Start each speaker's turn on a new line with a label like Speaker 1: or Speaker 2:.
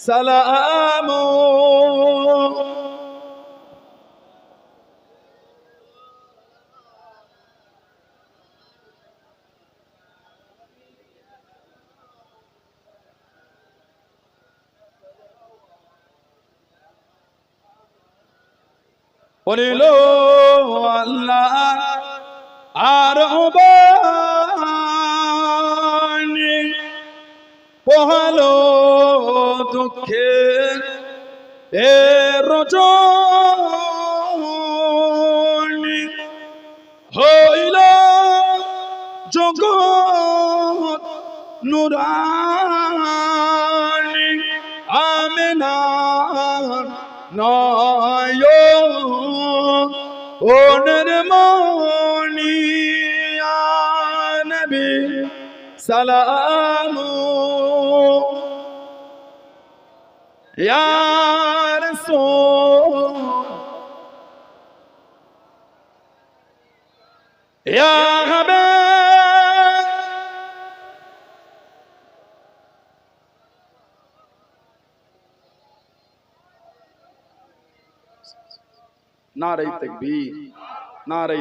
Speaker 1: سلام বলিল আল্লাহ আর বাণী পহালো দুঃখে এ রজনী হইল জগৎ নুরানি আমেনা নয় ও নির্মণি নবী সালামু ইয়া রাসূল ইয়া হাবিব নারে তাকবীর নারে